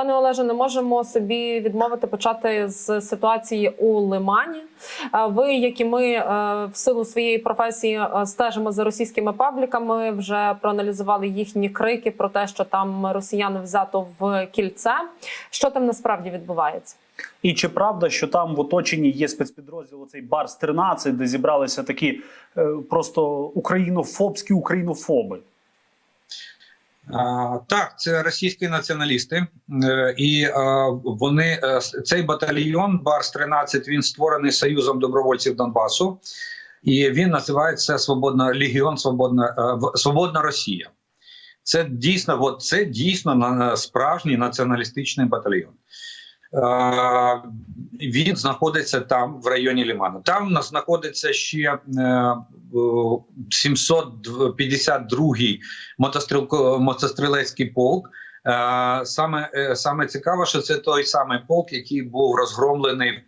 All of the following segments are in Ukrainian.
Пане Олеже, не можемо собі відмовити почати з ситуації у Лимані. Е, Ви, як і ми, е, в силу своєї професії е, стежимо за російськими пабліками. Вже проаналізували їхні крики про те, що там росіян взято в кільце. Що там насправді відбувається? І чи правда, що там в оточенні є спецпідрозділ цей Барс 13 де зібралися такі просто українофобські українофоби? Так, це російські націоналісти, Е, і е, вони е, цей батальйон Барс 13 він створений Союзом добровольців Донбасу, і він називається Свободна Легіон Свободна Свободна Росія. Це дійсно, от це дійсно справжній націоналістичний батальйон. Е, Він знаходиться там в районі Ліману. Там знаходиться ще е, 752-й мотострілецький полк. Е, Саме, е, саме цікаво, що це той самий полк, який був розгромлений е,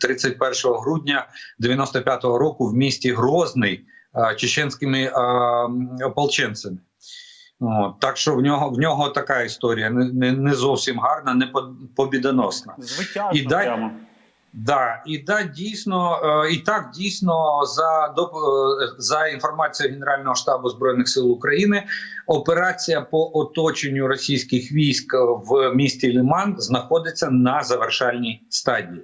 31 грудня 95-го року в місті Грозний е, чеченськими е, ополченцями. От, так що в нього в нього така історія не, не, не зовсім гарна, не по- побідоносна. Звитяжно І дай- прямо. Да, і да, дійсно, е, і так дійсно за е, за інформацією Генерального штабу збройних сил України, операція по оточенню російських військ в місті Лиман знаходиться на завершальній стадії.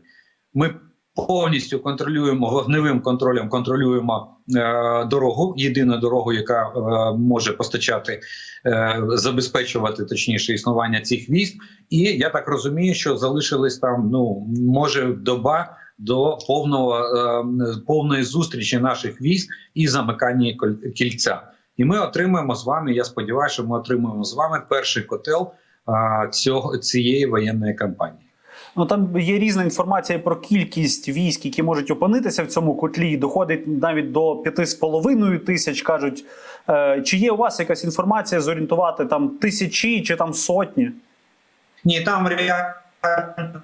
Ми повністю контролюємо вогневим контролем, контролюємо е, дорогу, єдину дорогу, яка е, може постачати, е, забезпечувати точніше існування цих військ. І я так розумію, що залишились там ну може доба до повного е, повної зустрічі наших військ і замикання кільця. І ми отримаємо з вами. Я сподіваюся, що ми отримаємо з вами перший котел цього цієї воєнної кампанії. Ну там є різна інформація про кількість військ, які можуть опинитися в цьому котлі. Доходить навіть до 5,5 тисяч. кажуть. Е, чи є у вас якась інформація зорієнтувати там тисячі чи там сотні? Ні, там реально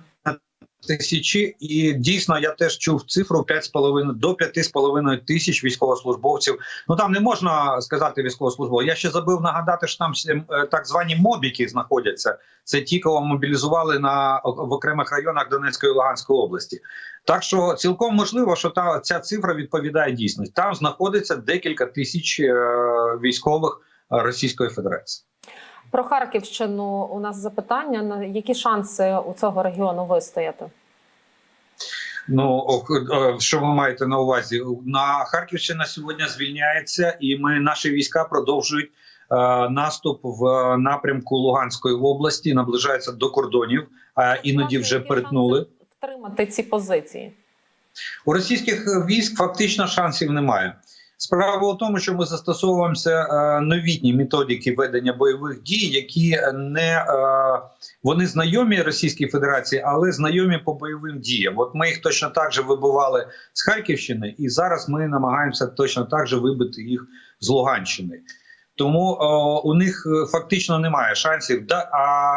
тисячі, і дійсно я теж чув цифру 5,5 до 5,5 тисяч військовослужбовців. Ну там не можна сказати військовослужбовців. Я ще забив нагадати, що там е, так звані мобіки знаходяться. Це ті, кого мобілізували на в окремих районах Донецької і Луганської області. Так що цілком можливо, що та ця цифра відповідає дійсності. Там знаходиться декілька тисяч е, військових Російської Федерації. Про Харківщину у нас запитання: на які шанси у цього регіону вистояти? Ну е, що ви маєте на увазі? На Харківщина сьогодні звільняється, і ми наші війська продовжують е, наступ в напрямку Луганської області, наближаються до кордонів, а іноді вже перетнули. втримати ці позиції. У російських військ фактично шансів немає. Справа у тому, що ми застосовуємося е, новітні методики ведення бойових дій, які не е, вони знайомі Російській Федерації, але знайомі по бойовим діям. От ми їх точно так же вибивали з Харківщини, і зараз ми намагаємося точно так же вибити їх з Луганщини. Тому е, у них фактично немає шансів. Да, а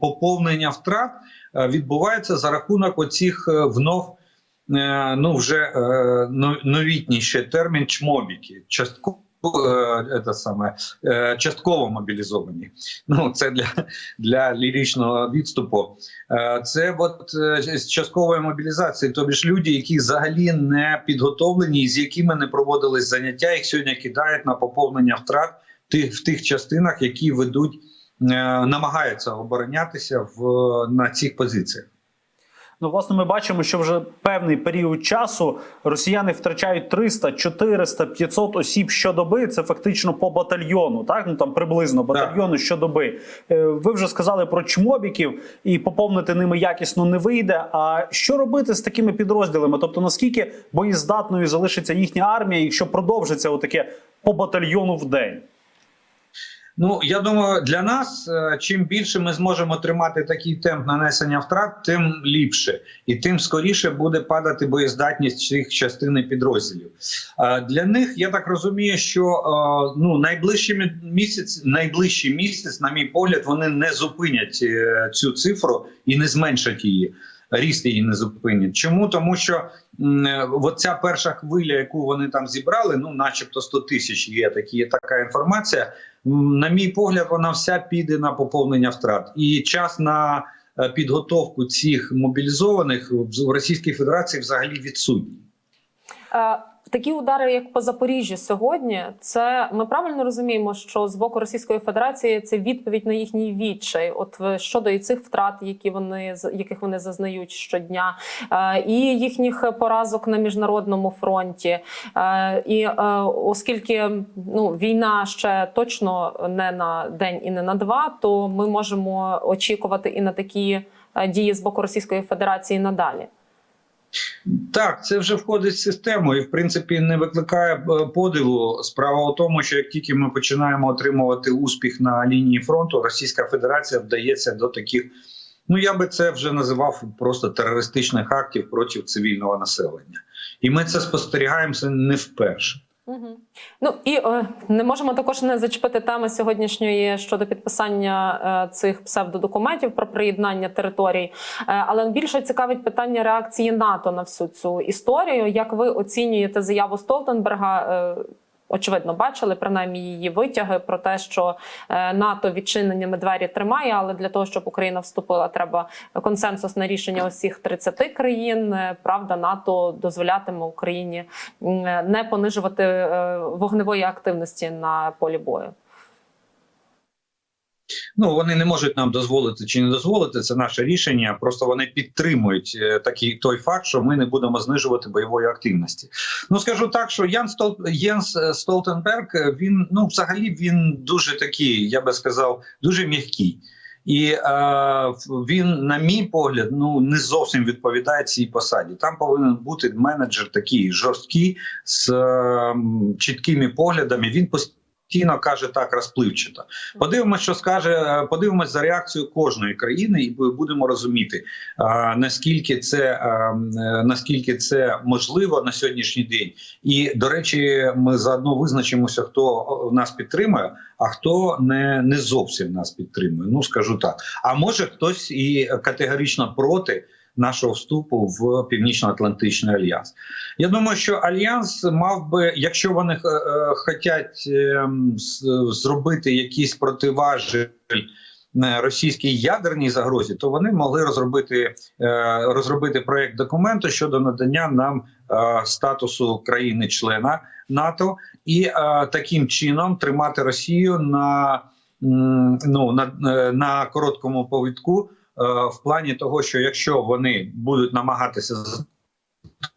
поповнення втрат відбувається за рахунок оцих внов ну вже е, но- новітній ще термін чмобіки. Частково е, це саме е, частково мобілізовані. Ну це для, для ліричного відступу. Е, Це от е, з часткової мобілізації, тобі ж люди, які взагалі не підготовлені, з якими не проводились заняття, їх сьогодні кидають на поповнення втрат тих в тих частинах, які ведуть, е, намагаються оборонятися в на цих позиціях. Ну, власне, ми бачимо, що вже певний період часу росіяни втрачають 300, 400, 500 осіб щодоби. Це фактично по батальйону, так ну там приблизно батальйону щодоби. Е, Ви вже сказали про чмобіків, і поповнити ними якісно не вийде. А що робити з такими підрозділами? Тобто, наскільки боєздатною залишиться їхня армія, якщо продовжиться отаке по батальйону в день? Ну я думаю, для нас е, чим більше ми зможемо тримати такий темп нанесення втрат, тим ліпше, і тим скоріше буде падати боєздатність цих частини підрозділів. Е, Для них я так розумію, що е, ну найближчий мі- місяць, найближчий місяць, на мій погляд, вони не зупинять цю цифру і не зменшать її. Ріст її не зупинять. Чому? Тому що от ця перша хвиля, яку вони там зібрали, ну начебто 100 тисяч є такі, така інформація. На мій погляд, вона вся піде на поповнення втрат. І час на е, підготовку цих мобілізованих в в Російській Федерації взагалі відсутній. Такі удари, як по Запоріжжю сьогодні, це ми правильно розуміємо, що з боку Російської Федерації це відповідь на їхній відчай, от щодо і цих втрат, які вони яких вони зазнають щодня, е, і їхніх поразок на міжнародному фронті. Е, І е, оскільки ну війна ще точно не на день і не на два, то ми можемо очікувати і на такі дії з боку Російської Федерації надалі. Так, це вже входить в систему, і в принципі не викликає е, подиву. Справа у тому, що як тільки ми починаємо отримувати успіх на лінії фронту, Російська Федерація вдається до таких. Ну я би це вже називав просто терористичних актів проти цивільного населення, і ми це спостерігаємо не вперше. Ну і е, не можемо також не зачепити теми сьогоднішньої щодо підписання е, цих псевдодокументів про приєднання територій. Е, але більше цікавить питання реакції НАТО на всю цю історію. Як ви оцінюєте заяву Столтенберга? Е, Очевидно, бачили принаймні її витяги про те, що е, НАТО відчиненнями двері тримає, але для того, щоб Україна вступила, треба консенсусне рішення усіх 30 країн. Е, Правда, НАТО дозволятиме Україні не понижувати е, вогневої активності на полі бою. Ну вони не можуть нам дозволити чи не дозволити. Це наше рішення. Просто вони підтримують е, такий той факт, що ми не будемо знижувати бойової активності. Ну скажу так, що Ян Стол... Єнс е, Столтенберг е, він ну взагалі він дуже такий, я би сказав, дуже м'який. І е, він, на мій погляд, ну не зовсім відповідає цій посаді. Там повинен бути менеджер такий жорсткий з е, чіткими поглядами. Він постійно каже так розпливчато. Подивимось, що скаже. Подивимось за реакцією кожної країни, і будемо розуміти наскільки це наскільки це можливо на сьогоднішній день. І до речі, ми заодно визначимося, хто нас підтримує, а хто не, не зовсім нас підтримує. Ну скажу так. А може хтось і категорично проти. Нашого вступу в Північно-Атлантичний альянс. Я думаю, що альянс мав би, якщо вони е, е, хочуть е, зробити якийсь противажель е, російській ядерній загрозі, то вони могли розробити, е, розробити проект документу щодо надання нам статусу країни-члена НАТО і таким чином тримати Росію на, ну, на, на короткому повідку. Е, В плані того, що якщо вони будуть намагатися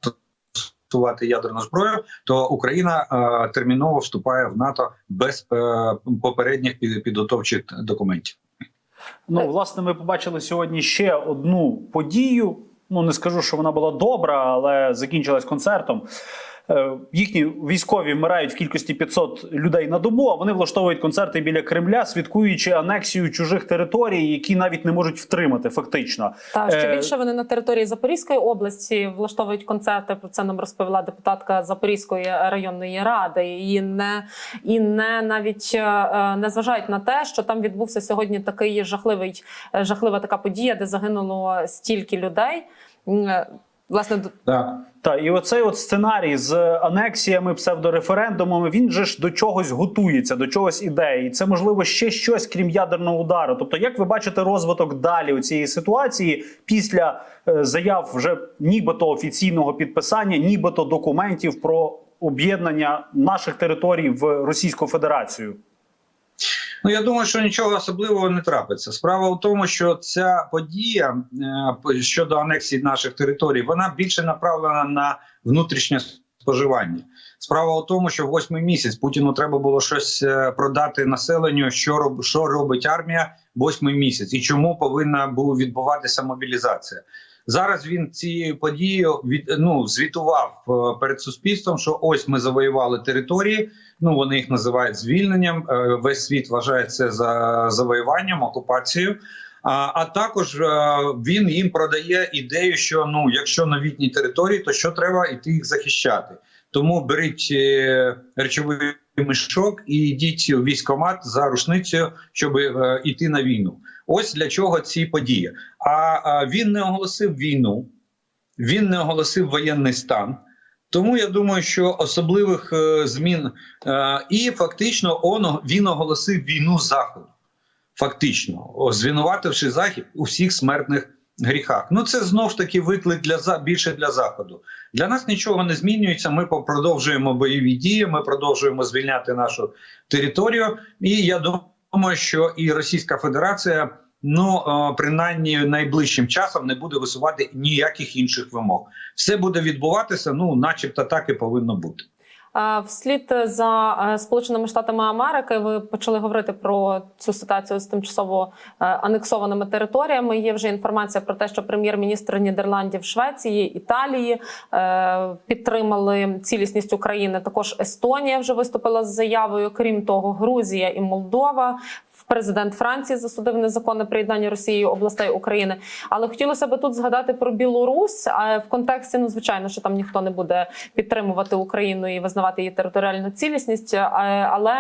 застосувати ядерну зброю, то Україна е, терміново вступає в НАТО без е, попередніх під- підготовчих документів. Ну, власне, ми побачили сьогодні ще одну подію. Ну, не скажу, що вона була добра, але закінчилась концертом. Е, Їхні військові вмирають в кількості 500 людей на добу, а вони влаштовують концерти біля Кремля, святкуючи анексію чужих територій, які навіть не можуть втримати, фактично. Та ще Е, більше вони на території Запорізької області влаштовують концерти. Про це нам розповіла депутатка Запорізької районної ради. І не і не навіть е, не зважають на те, що там відбувся сьогодні такий жахливий, жахлива така подія, де загинуло стільки людей. Власне, Так. Та і оцей от сценарій з анексіями, псевдореферендумами, він же ж до чогось готується, до чогось іде. І це можливо ще щось крім ядерного удару. Тобто, як ви бачите розвиток далі у цієї ситуації після е, заяв вже нібито офіційного підписання, нібито документів про об'єднання наших територій в Російську Федерацію? Ну я думаю, що нічого особливого не трапиться. Справа в тому, що ця подія е, щодо анексії наших територій, вона більше направлена на внутрішнє споживання. Справа в тому, що восьмий місяць Путіну треба було щось е, продати населенню, що роб, що робить армія восьмий місяць, і чому повинна була відбуватися мобілізація. Зараз він цією подією від ну звітував е, перед суспільством, що ось ми завоювали території. Ну вони їх називають звільненням. Е, Весь світ вважає це за завоюванням, окупацією. А, а також е, він їм продає ідею, що ну, якщо новітні території, то що треба йти їх захищати. Тому беріть е, речовий мішок і йдіть у військкомат за рушницею, щоб йти на війну. Ось для чого ці події. А він не оголосив війну, він не оголосив воєнний стан. Тому я думаю, що особливих е, змін е, і фактично он, він оголосив війну заходу. Фактично, звинувативши захід у всіх смертних гріхах. Ну це знов ж таки виклик для більше для заходу. Для нас нічого не змінюється. Ми продовжуємо бойові дії. Ми продовжуємо звільняти нашу територію. І я думаю, що і Російська Федерація. Ну, е, принаймні найближчим часом не буде висувати ніяких інших вимог. Все буде відбуватися, ну, начебто, так і повинно бути. Вслід за е, Сполученими Штатами Америки ви почали говорити про цю ситуацію з тимчасово е, анексованими територіями. Є вже інформація про те, що прем'єр-міністр Нідерландів, Швеції, Італії підтримали цілісність України. Також Естонія вже виступила з заявою. Крім того, Грузія і Молдова. Президент Франції засудив незаконне приєднання Росії областей України. Але хотілося б тут згадати про Білорусь. А в контексті, ну звичайно, що там ніхто не буде підтримувати Україну і визнавати її територіальну цілісність. Але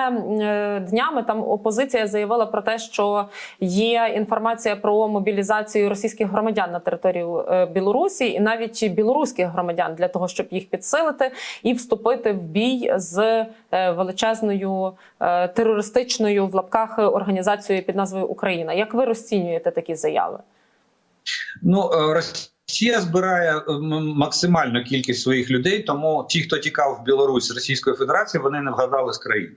е, днями там опозиція заявила про те, що є інформація про мобілізацію російських громадян на територію е, Білорусі, і навіть білоруських громадян для того, щоб їх підсилити і вступити в бій з е, величезною терористичною в лапках організацією під назвою Україна. Як ви розцінюєте такі заяви? Ну, е, Росія збирає е, максимальну кількість своїх людей, тому ті, хто тікав в Білорусь Російської Федерації, вони не вгадали з країни.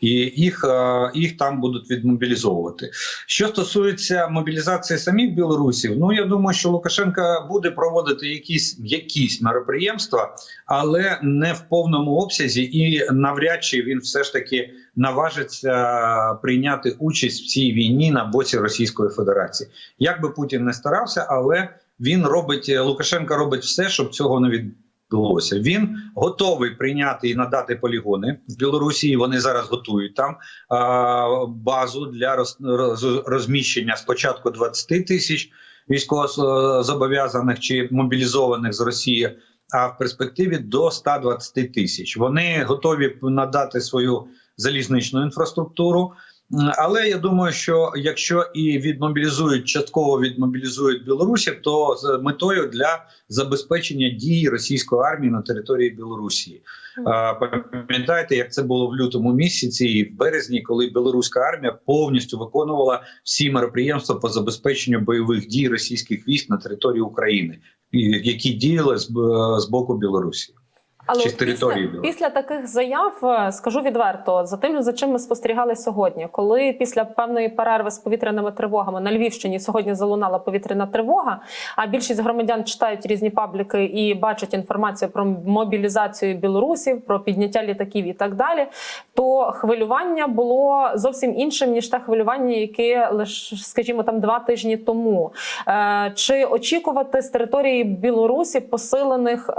І їх, е, їх там будуть відмобілізовувати. Що стосується мобілізації самих білорусів, ну я думаю, що Лукашенко буде проводити якісь якісь мероприємства, але не в повному обсязі, і навряд чи він все ж таки наважиться прийняти участь в цій війні на боці Російської Федерації. Як би Путін не старався, але він робить Лукашенко робить все, щоб цього не відбулося. Він готовий прийняти і надати полігони в Білорусі. Вони зараз готують там а, базу для роз, роз- розміщення спочатку 20 тисяч військовозобов'язаних чи мобілізованих з Росії. А в перспективі до 120 тисяч вони готові надати свою залізничну інфраструктуру. Але я думаю, що якщо і відмобілізують частково відмобілізують білорусів, то з метою для забезпечення дій російської армії на території Білорусі. Пам'ятаєте, як це було в лютому місяці і в березні, коли білоруська армія повністю виконувала всі мероприємства по забезпеченню бойових дій російських військ на території України, які діяли з боку Білорусі. Але Чи території після, після таких заяв е, скажу відверто за тим, за чим ми спостерігали сьогодні, коли після певної перерви з повітряними тривогами на Львівщині сьогодні залунала повітряна тривога. А більшість громадян читають різні пабліки і бачать інформацію про мобілізацію білорусів, про підняття літаків і так далі. То хвилювання було зовсім іншим ніж те хвилювання, яке лише, скажімо, там два тижні тому. Е, Чи очікувати з території Білорусі посилених?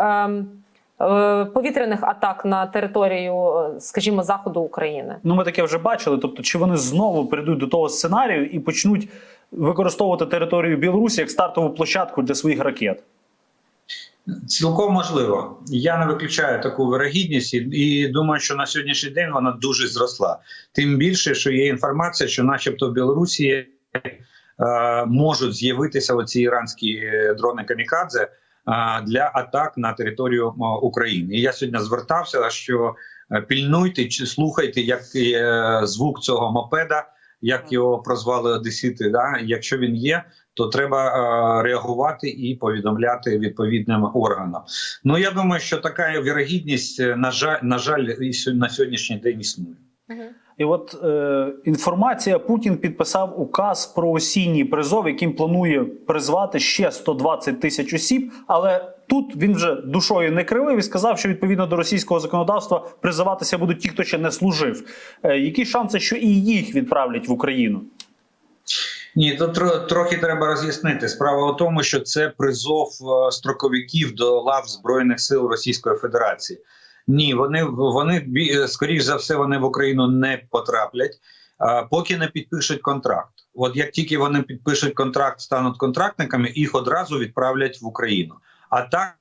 Е, повітряних атак на територію, е, скажімо, заходу України. Ну, ми таке вже бачили. Тобто, чи вони знову прийдуть до того сценарію і почнуть використовувати територію Білорусі як стартову площадку для своїх ракет? Цілком можливо. Я не виключаю таку вирогідність і, і думаю, що на сьогоднішній день вона дуже зросла. Тим більше, що є інформація, що, начебто, в Білорусі е, можуть з'явитися оці іранські е, дрони камікадзе для атак на територію України. І я сьогодні звертався, що е, пільнуйте чи слухайте, як е, звук цього мопеда, як його прозвали Одесити. Да? Якщо він є, то треба е, реагувати і повідомляти відповідним органам. Ну я думаю, що така вірогідність, на жаль, на жаль, на сьогоднішній день існує. І от е, інформація Путін підписав указ про осінній призов, яким планує призвати ще 120 тисяч осіб. Але тут він вже душою не кривив і сказав, що відповідно до російського законодавства призиватися будуть ті, хто ще не служив. Е, які шанси, що і їх відправлять в Україну? Ні, тро- трохи треба роз'яснити. Справа у тому, що це призов е, строковиків до лав збройних сил Російської Федерації. Ні, вони вони е, скоріш за все вони в Україну не потраплять, поки не підпишуть контракт. От як тільки вони підпишуть контракт, стануть контрактниками, їх одразу відправлять в Україну. А так.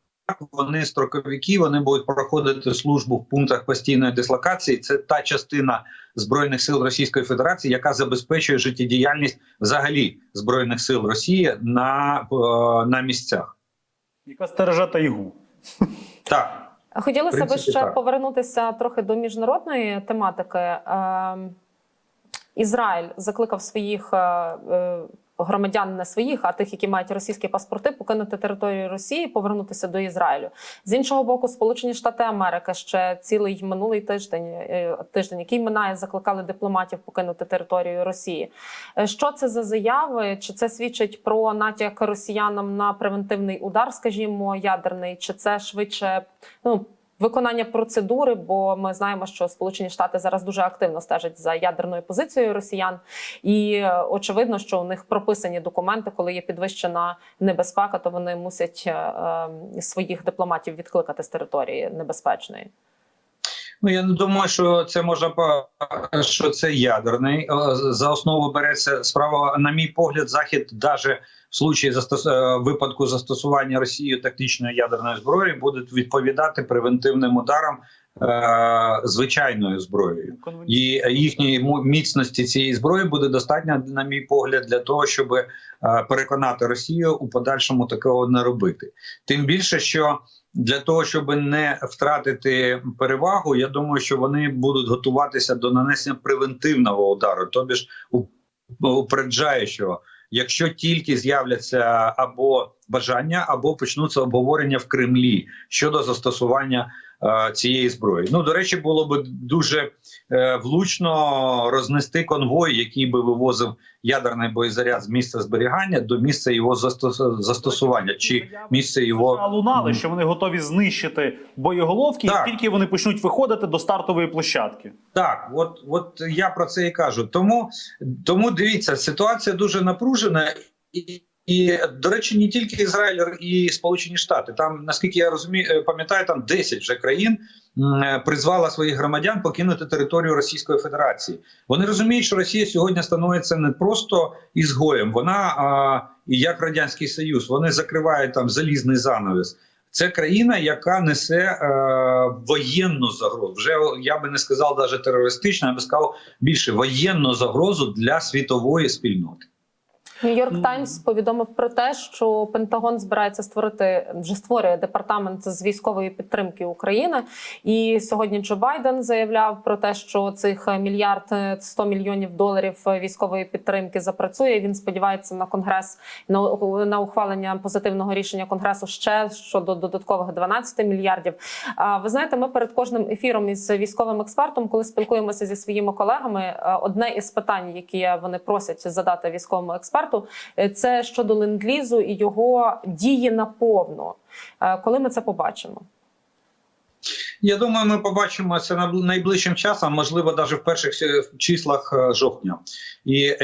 Вони строковики, вони будуть проходити службу в пунктах постійної дислокації. Це та частина збройних сил Російської Федерації, яка забезпечує життєдіяльність взагалі збройних сил Росії на, е, на місцях. Яка стереже тайгу? Так, Хотілося би б ще так. повернутися трохи до міжнародної тематики. Ем, Ізраїль закликав своїх е, е, громадян, не своїх, а тих, які мають російські паспорти, покинути територію Росії, повернутися до Ізраїлю. З іншого боку, Сполучені Штати Америки ще цілий минулий тиждень, е, тиждень, який минає, закликали дипломатів покинути територію Росії. Е, Що це за заяви? Чи це свідчить про натяк росіянам на превентивний удар, скажімо, ядерний, чи це швидше ну? Виконання процедури, бо ми знаємо, що Сполучені Штати зараз дуже активно стежать за ядерною позицією росіян, і е, очевидно, що у них прописані документи, коли є підвищена небезпека, то вони мусять е, е, своїх дипломатів відкликати з території небезпечної. Ну я не думаю, що це можна що це ядерний. Е, За основу береться справа, на мій погляд, захід даже в случаї застос... е, випадку застосування Росією тактичної ядерної зброї будуть відповідати превентивним ударам е, звичайною зброєю. І їхньої міцності цієї зброї буде достатньо, на мій погляд, для того, щоб е, переконати Росію у подальшому такого не робити. Тим більше, що для того, щоб не втратити перевагу, я думаю, що вони будуть готуватися до нанесення превентивного удару, тобі ж упереджаючого. Якщо тільки з'являться або бажання, або почнуться обговорення в Кремлі щодо застосування цієї зброї. Ну до речі, було б дуже е, влучно рознести конвой, який би вивозив ядерний боєзаряд з місця зберігання до місця його застос- застосування, чи місце його лунали, що вони готові знищити боєголовки, Так. як тільки вони почнуть виходити до стартової площадки. Так, от, от я про це і кажу. Тому, тому дивіться, ситуація дуже напружена. І, і, до речі, не тільки Ізраїль і Сполучені Штати. Там, наскільки я розумію, е, пам'ятаю, там 10 вже країн е, призвала своїх громадян покинути територію Російської Федерації. Вони розуміють, що Росія сьогодні становиться не просто ізгоєм, вона а, як радянський союз, вони закривають там залізний занавес. Це країна, яка несе е, воєнну загрозу. Вже я би не сказав навіть терористичну, я би сказав більше воєнну загрозу для світової спільноти. Нью-Йорк Таймс повідомив про те, що Пентагон збирається створити вже створює департамент з військової підтримки України. І сьогодні Джо Байден заявляв про те, що цих мільярд е, 100 мільйонів доларів військової підтримки запрацює. Він сподівається на конгрес на, на ухвалення позитивного рішення конгресу ще щодо додаткових 12 мільярдів. А ви знаєте, ми перед кожним ефіром із військовим експертом, коли спілкуємося зі своїми колегами, е, одне із питань, які вони просять задати військовому експерту, е, це щодо ленд-лізу і його дії наповно. Е, Коли ми це побачимо? Я думаю, ми побачимо це на найближчим часом, можливо, навіть в перших е, числах жовтня. І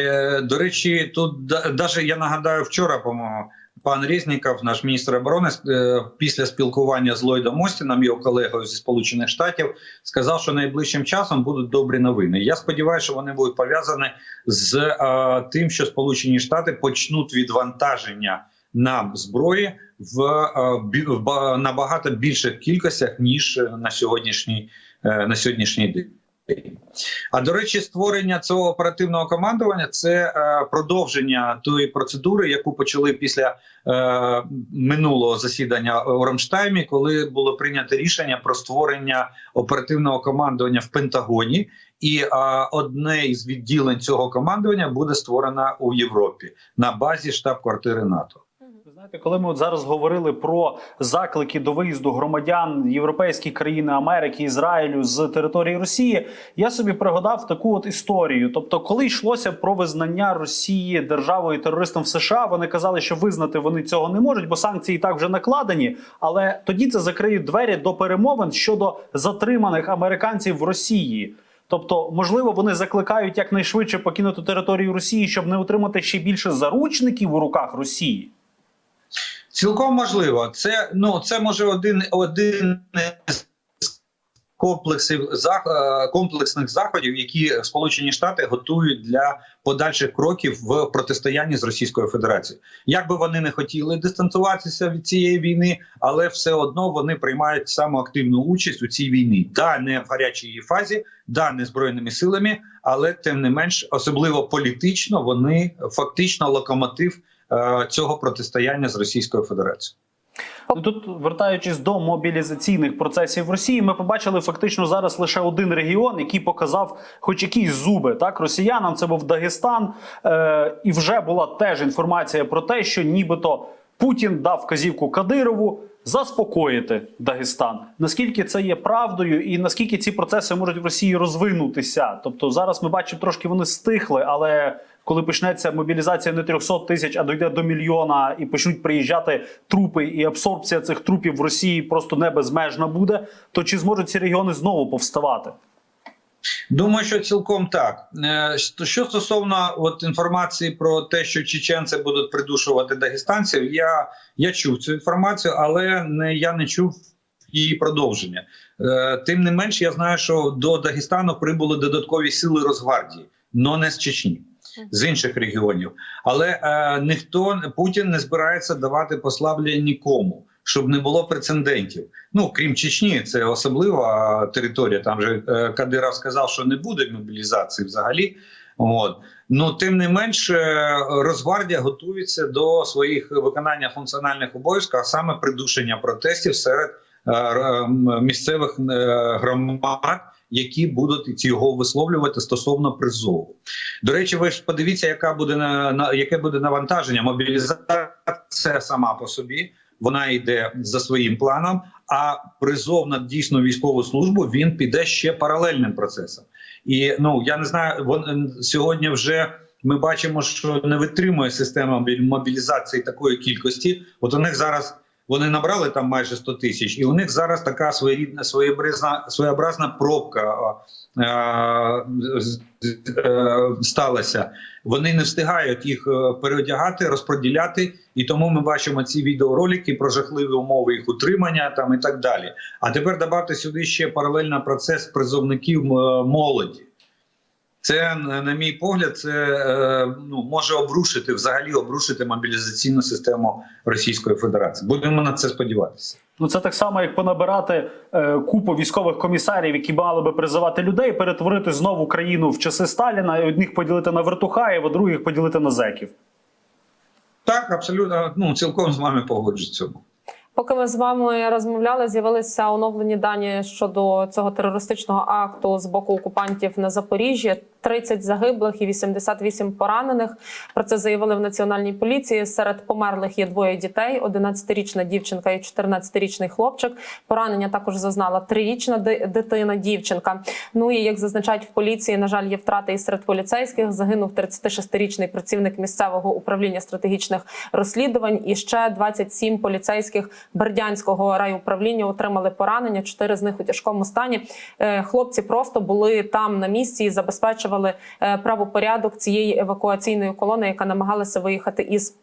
до речі, тут навіть я нагадаю, вчора, по-моєму, пан Резніков, наш міністр оборони, е, після спілкування з Ллойдом Остіном, його колегою зі Сполучених Штатів, сказав, що найближчим часом будуть добрі новини. Я сподіваюся, що вони будуть пов'язані з е, тим, що Сполучені Штати почнуть відвантаження нам зброї в, е, в набагато більших кількостях ніж на сьогоднішній на сьогоднішній день. А до речі, створення цього оперативного командування це е, продовження тої процедури, яку почали після е, минулого засідання у Рамштаймі, коли було прийнято рішення про створення оперативного командування в Пентагоні, і е, одне із відділень цього командування буде створено у Європі на базі штаб-квартири НАТО. Знаєте, коли ми от зараз говорили про заклики до виїзду громадян європейських країн Америки, Ізраїлю з території Росії, я собі пригадав таку от історію. Тобто, коли йшлося про визнання Росії державою терористом в США, вони казали, що визнати вони цього не можуть, бо санкції і так вже накладені. Але тоді це закриють двері до перемовин щодо затриманих американців в Росії. Тобто, можливо, вони закликають якнайшвидше покинути територію Росії, щоб не отримати ще більше заручників у руках Росії. Цілком можливо, це ну це може один один з комплексів е, комплексних заходів, які Сполучені Штати готують для подальших кроків в протистоянні з Російською Федерацією. Як би вони не хотіли дистанціюватися від цієї війни, але все одно вони приймають саму активну участь у цій війні. Да, не в гарячій її фазі, да, не збройними силами, але тим не менш, особливо політично, вони фактично локомотив цього протистояння з Російською Федерацією. Ну, Тут, вертаючись до мобілізаційних процесів в Росії, ми побачили фактично зараз лише один регіон, який показав хоч якісь зуби так росіянам. Це був Дагестан, е, і вже була теж інформація про те, що нібито Путін дав вказівку Кадирову заспокоїти Дагестан. Наскільки це є правдою, і наскільки ці процеси можуть в Росії розвинутися? Тобто зараз ми бачимо, трошки вони стихли, але коли почнеться мобілізація не 300 тисяч, а дойде до мільйона, і почнуть приїжджати трупи, і абсорбція цих трупів в Росії просто не безмежна буде, то чи зможуть ці регіони знову повставати? Думаю, що цілком так. Е, що- Що стосовно от інформації про те, що чеченці будуть придушувати дагестанців, я, я чув цю інформацію, але не я не чув її продовження. Е, Тим не менш, я знаю, що до Дагестану прибули додаткові сили Росгвардії, але не з Чечні. З інших регіонів, але е, ніхто Путін не збирається давати послаблення нікому, щоб не було прецедентів. Ну крім Чечні, це особлива територія. Там же е, Кадиров сказав, що не буде мобілізації взагалі. От ну тим не менш, е, Росгвардія готується до своїх виконання функціональних обов'язків, а саме придушення протестів серед е, місцевих е, громад, які будуть його висловлювати стосовно призову. До речі, ви ж подивіться, яка буде на, на яке буде навантаження. Мобілізація сама по собі вона йде за своїм планом. А призов на дійсну військову службу він піде ще паралельним процесом. І ну я не знаю, вон сьогодні вже. Ми бачимо, що не витримує система мобілізації такої кількості. От у них зараз вони набрали там майже 100 тисяч, і у них зараз така своєрідна своєобразна своєобразна пробка е, е, сталася. Вони не встигають їх е, переодягати, розподіляти, і тому ми бачимо ці відеоролики про жахливі умови їх утримання там і так далі. А тепер додати сюди ще паралельно процес призовників е, молоді. Це, на мій погляд, це е, ну, може обрушити взагалі обрушити мобілізаційну систему Російської Федерації. Будемо на це сподіватися. Ну це так само, як понабирати е, купу військових комісарів, які мали би призивати людей, перетворити знову країну в часи Сталіна, і одних поділити на вертухаїв, а других поділити на зеків. Так, абсолютно ну цілком з вами погоджуюсь цьому. Поки ми з вами розмовляли, з'явилися оновлені дані щодо цього терористичного акту з боку окупантів на Запоріжжі. 30 загиблих і 88 поранених. Про це заявили в національній поліції. Серед померлих є двоє дітей: 11-річна дівчинка і 14-річний хлопчик. Поранення також зазнала трирічна ди- дитина, дівчинка. Ну і як зазначають в поліції, на жаль, є втрати і серед поліцейських. Загинув 36-річний працівник місцевого управління стратегічних розслідувань. І ще 27 поліцейських Бердянського райуправління отримали поранення. Чотири з них у тяжкому стані. Е, Хлопці просто були там на місці і забезпечували е, правопорядок цієї евакуаційної колони, яка намагалася виїхати із.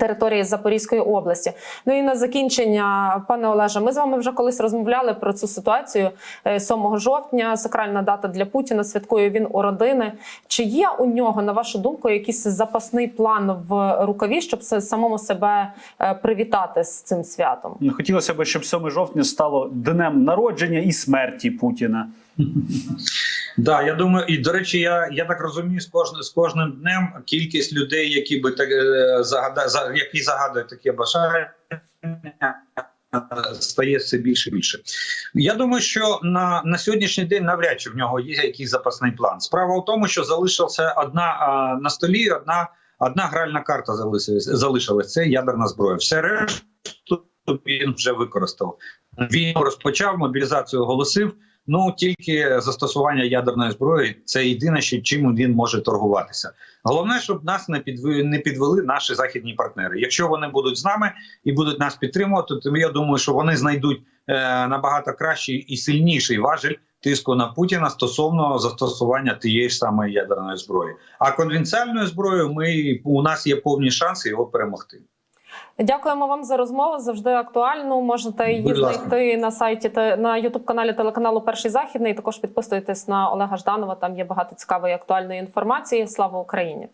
Території Запорізької області. Ну і на закінчення, пане Олеже, ми з вами вже колись розмовляли про цю ситуацію Е, 7 жовтня. Сакральна дата для Путіна. Святкує він у родини. Чи є у нього, на вашу думку, якийсь запасний план в рукаві, щоб самому себе е, привітати з цим святом? Ну, Хотілося б, щоб 7 жовтня стало днем народження і смерті Путіна. Да, я думаю, і до речі, я, я так розумію, з кожним з кожним днем кількість людей, які би так е, загада, за які загадують таке бажання, стає все більше і більше. Я думаю, що на, на сьогоднішній день навряд чи в нього є якийсь запасний план. Справа в тому, що залишилася одна а, на столі, одна, одна гральна карта залишилась, залишилась це ядерна зброя. Все решту він вже використав. Він розпочав мобілізацію, оголосив. Ну тільки застосування ядерної зброї це єдине, що чим він може торгуватися. Головне, щоб нас не підвели, не підвели наші західні партнери. Якщо вони будуть з нами і будуть нас підтримувати, то я думаю, що вони знайдуть е, набагато кращий і сильніший важель тиску на Путіна стосовно застосування тієї ж самої ядерної зброї. А конвенціональною зброєю ми у нас є повні шанси його перемогти. Дякуємо вам за розмову. Завжди актуальну. Можете її знайти на сайті та на Ютуб каналі телеканалу Перший Західний. Також підписуйтесь на Олега Жданова. Там є багато цікавої і актуальної інформації. Слава Україні!